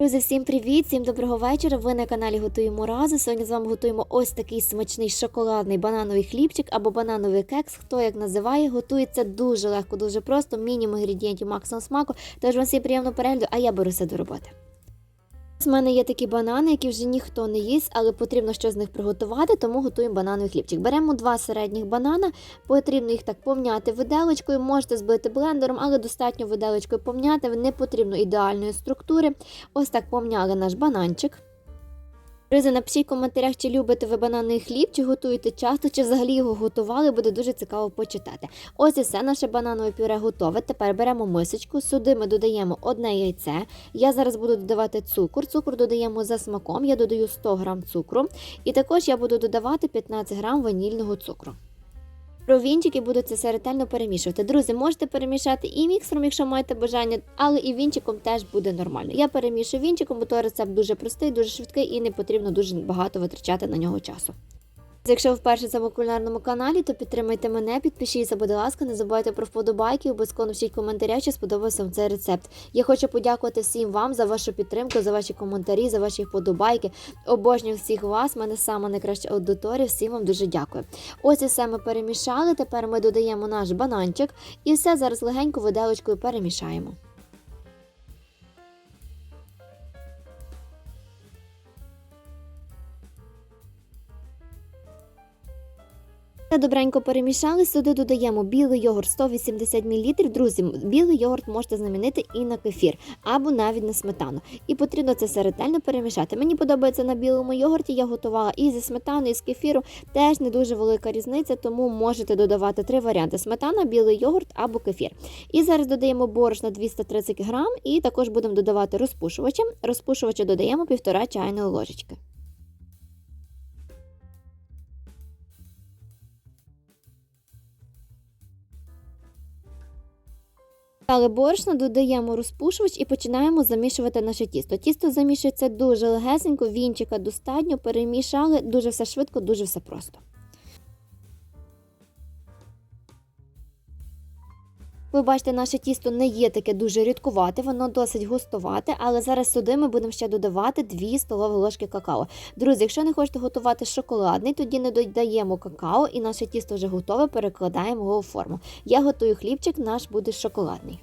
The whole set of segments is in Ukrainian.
Друзі, всім привіт! Всім доброго вечора. Ви на каналі Готуємо разом. Сьогодні з вами готуємо ось такий смачний шоколадний банановий хлібчик або банановий кекс. Хто як називає, готується дуже легко, дуже просто. Мінімум інгредієнтів максимум смаку. Тож вам всім приємного перегляду, а я беруся до роботи. У мене є такі банани, які вже ніхто не їсть, але потрібно щось з них приготувати, тому готуємо банановий хлібчик. Беремо два середніх банана, потрібно їх так помняти виделочкою, можете збити блендером, але достатньо виделочкою помняти, не потрібно ідеальної структури. Ось так помняли наш бананчик. Друзі, напишіть в коментарях, чи любите ви бананний хліб, чи готуєте часто, чи взагалі його готували, буде дуже цікаво почитати. Ось і все, наше бананове пюре готове. Тепер беремо мисочку, сюди ми додаємо одне яйце. Я зараз буду додавати цукор. Цукор додаємо за смаком, я додаю 100 г цукру. І також я буду додавати 15 г ванільного цукру. Вінчики буду це все ретельно перемішувати. Друзі, можете перемішати і міксером, якщо маєте бажання, але і вінчиком теж буде нормально. Я перемішую вінчиком, бо той рецепт дуже простий, дуже швидкий і не потрібно дуже багато витрачати на нього часу. Якщо вперше в цьому кулінарному каналі, то підтримайте мене, підпишіться, будь ласка, не забувайте про вподобайки, обов'язково напишіть коментаря, чи сподобався вам цей рецепт. Я хочу подякувати всім вам за вашу підтримку, за ваші коментарі, за ваші вподобайки. Обожнюю всіх вас. мене сама найкраща аудиторія. Всім вам дуже дякую. Ось і все ми перемішали. Тепер ми додаємо наш бананчик і все зараз легенько виделочкою перемішаємо. Добренько перемішали, сюди додаємо білий йогурт 180 мл. Друзі, білий йогурт можете замінити і на кефір, або навіть на сметану. І потрібно це все ретельно перемішати. Мені подобається на білому йогурті, я готувала і зі сметаною, і з кефіру. Теж не дуже велика різниця, тому можете додавати три варіанти: сметана, білий йогурт або кефір. І зараз додаємо борошна 230 грам, і також будемо додавати розпушувача. Розпушувача додаємо 1,5 чайної ложечки. Дали борошно, додаємо розпушувач і починаємо замішувати наше тісто. Тісто замішується дуже легесенько, вінчика достатньо, перемішали, дуже все швидко, дуже все просто. Ви бачите, наше тісто не є таке дуже рідкувате, воно досить густовате, але зараз сюди ми будемо ще додавати 2 столові ложки какао. Друзі, якщо не хочете готувати шоколадний, тоді не додаємо какао і наше тісто вже готове, перекладаємо його у форму. Я готую хлібчик, наш буде шоколадний.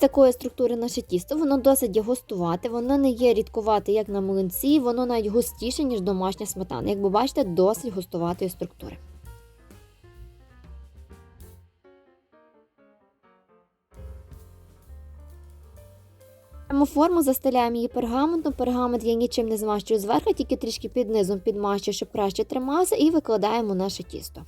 Такої структури наше тісто, воно досить густувате, воно не є рідкувате, як на млинці, воно навіть густіше, ніж домашня сметана. Як ви бачите, досить густуватої структури. Беремо форму, застеляємо її пергаментом. Пергамент я нічим не змащую зверху, тільки трішки під низом підмащую, щоб краще тримався, і викладаємо наше тісто.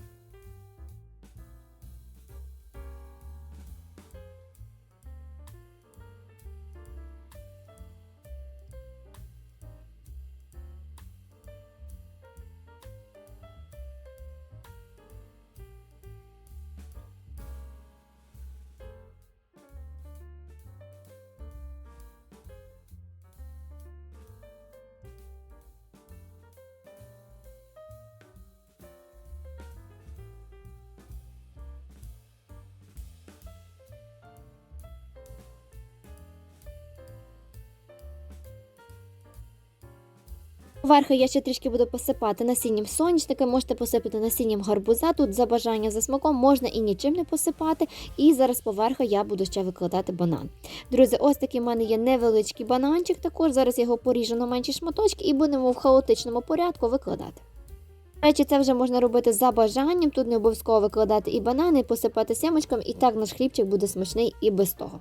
Верху я ще трішки буду посипати насінням соняшника, можете посипати насінням гарбуза. Тут за бажанням за смаком можна і нічим не посипати. І зараз поверху я буду ще викладати банан. Друзі, ось такий в мене є невеличкий бананчик. Також зараз його поріжу на менші шматочки і будемо в хаотичному порядку викладати. Речі, це вже можна робити за бажанням. Тут не обов'язково викладати і банани, і посипати семечком, і так наш хлібчик буде смачний і без того.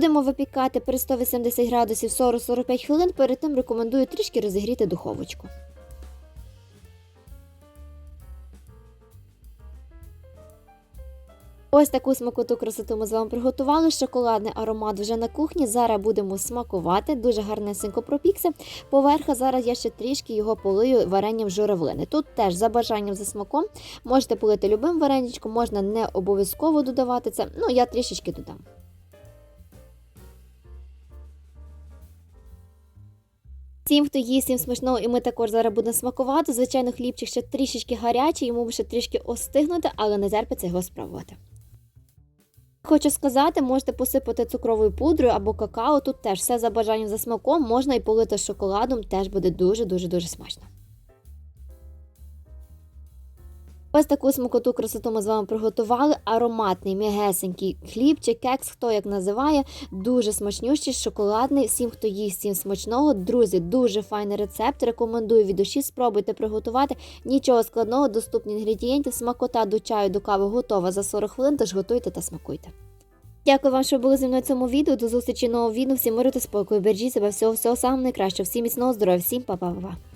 Будемо випікати при 180 градусів 40-45 хвилин. Перед тим рекомендую трішки розігріти духовочку. Ось таку смакоту красоту ми з вами приготували. Шоколадний аромат вже на кухні. Зараз будемо смакувати. Дуже гарнесенько пропікся. Поверха зараз я ще трішки його полию варенням журавлини. Тут теж за бажанням за смаком можете полити любим вареничком, можна не обов'язково додавати це. Ну, я трішечки додам. Всім, хто їсть, всім смачного, і ми також зараз будемо смакувати. Звичайно, хлібчик ще трішечки гарячий, йому ще трішки остигнути, але не терпиться його спробувати. Хочу сказати, можете посипати цукровою пудрою або какао. Тут теж все за бажанням за смаком, можна і полити шоколадом, теж буде дуже-дуже дуже смачно. Ось таку смакоту красоту ми з вами приготували. Ароматний, м'ягесенький хлібчик, кекс, хто як називає, дуже смачнющий, шоколадний. Всім, хто їсть, всім смачного. Друзі, дуже файний рецепт. Рекомендую від душі, спробуйте приготувати. Нічого складного, доступні інгредієнти, смакота до чаю, до кави готова за 40 хвилин, тож готуйте та смакуйте. Дякую вам, що були зі мною в цьому відео. До зустрічі нового відео. Всім миру та спокою. Бережіть себе, всього всього самого найкращого. Всім міцного здоров'я, всім па-па-па-па.